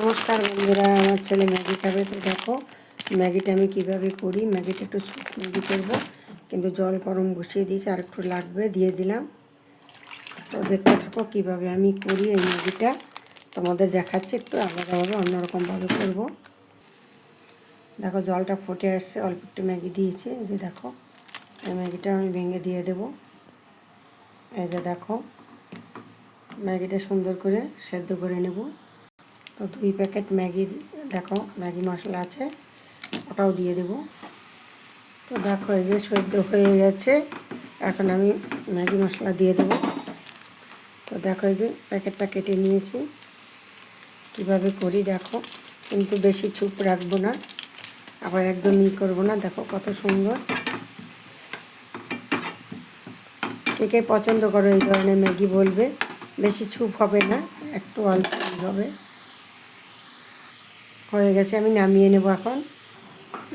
নমস্কার বন্ধুরা, আমার ছেলে ম্যাগি খাবে। তো দেখো, ম্যাগিটা আমি কীভাবে করি, ম্যাগিটা একটু ম্যাগি করব। কিন্তু জল গরম বসিয়ে দিয়েছি, আর একটু লাগবে, দিয়ে দিলাম। তো দেখতে থাকো কীভাবে আমি করি এই ম্যাগিটা। তোমাদের দেখাচ্ছে একটু আলাদাভাবে অন্যরকমভাবে করব। দেখো, জলটা ফুটে আসছে, অল্প একটু ম্যাগি দিয়েছে। যে দেখো, এই ম্যাগিটা আমি ভেঙে দিয়ে দেবো। এই যে দেখো, ম্যাগিটা সুন্দর করে সেদ্ধ করে নেব। তো দুই প্যাকেট ম্যাগির দেখো ম্যাগি মশলা আছে, ওটাও দিয়ে দেব। তো দেখো এই যে সেদ্ধ হয়ে গেছে, এখন আমি ম্যাগি মশলা দিয়ে দেব। তো দেখো এই যে প্যাকেটটা কেটে নিয়েছি। কীভাবে করি দেখো, কিন্তু বেশি চুপ রাখব না, আবার একদম ই করব না, দেখো কত সুন্দর। কে কে পছন্দ করো এই ধরনের ম্যাগি বলবে, বেশি ছুপ হবে না, একটু অল্প হবে। হয়ে গেছে, আমি নামিয়ে নেব এখন।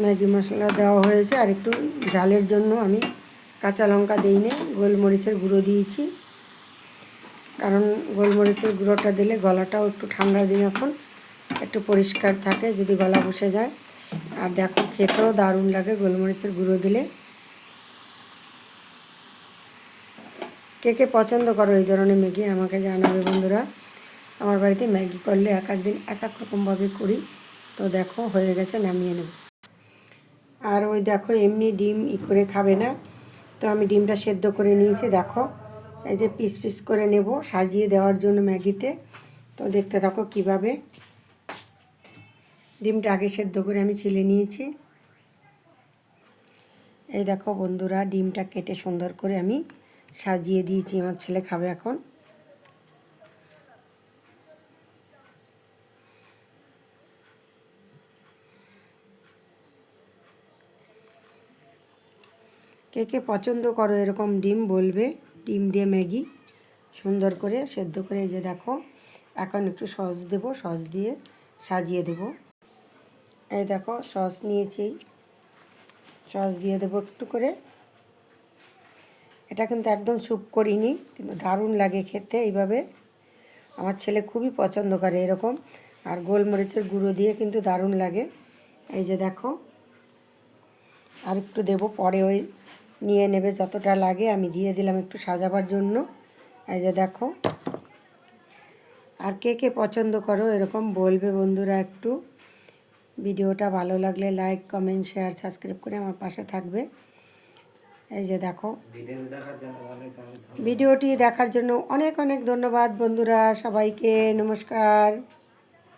ম্যাগি মশলা দেওয়া হয়েছে, আর একটু ঝালের জন্য আমি কাঁচা লঙ্কা দিই নে, গোলমরিচের গুঁড়ো দিয়েছি। কারণ গোলমরিচের গুঁড়োটা দিলে গলাটাও একটু ঠান্ডা দিন এখন, একটু পরিষ্কার থাকে যদি গলা বসে যায়। আর দেখো, খেতেও দারুণ লাগে গোলমরিচের গুঁড়ো দিলে। কে কে পছন্দ করো এই ধরনের ম্যাগি আমাকে জানাবে বন্ধুরা। আমার বাড়িতে ম্যাগি করলে এক এক দিন এক এক রকমভাবে করি। তো দেখো, হয়ে গেছে, নামিয়ে নেব। আর ওই দেখো, এমনি ডিম ই করে খাবে না। তো আমি ডিমটা সেদ্ধ করে নিয়েছি, দেখো। এই যে পিস পিস করে নেব সাজিয়ে দেওয়ার জন্য ম্যাগিতে। তো দেখতে থাকো কীভাবে। ডিমটা আগে সেদ্ধ করে আমি ছিলে নিয়েছি। এই দেখো বন্ধুরা, ডিমটা কেটে সুন্দর করে আমি সাজিয়ে দিয়েছি। আমার ছেলে খাবে এখন। কে কে পছন্দ করো এরকম ডিম বলবে, ডিম দিয়ে ম্যাগি সুন্দর করে সেদ্ধ করে যে দেখো, এখন একটু সস দেব, সস দিয়ে সাজিয়ে দেব। এই দেখো, সস নিয়েছি। সস দিয়ে দেবো একটু করে। এটা কিন্তু একদম স্যুপ করিনি, কিন্তু দারুণ লাগে খেতে এইভাবে। আমার ছেলে খুবই পছন্দ করে এরকম, আর গোলমরিচের গুঁড়ো দিয়ে কিন্তু দারুণ লাগে। এই যে দেখো, আর একটু দেবো পরে ওই নিয়ে নেবে যতটা লাগে, আমি দিয়ে দিলাম একটু সাজাবার জন্য। এই যে দেখো। আর কে কে পছন্দ করো, এরকম বলবে বন্ধুরা একটু। ভিডিওটা ভালো লাগলে লাইক কমেন্ট শেয়ার সাবস্ক্রাইব করে আমার পাশে থাকবে। এই যে দেখো। ভিডিওটি দেখার জন্য অনেক অনেক ধন্যবাদ বন্ধুরা, সবাইকে নমস্কার।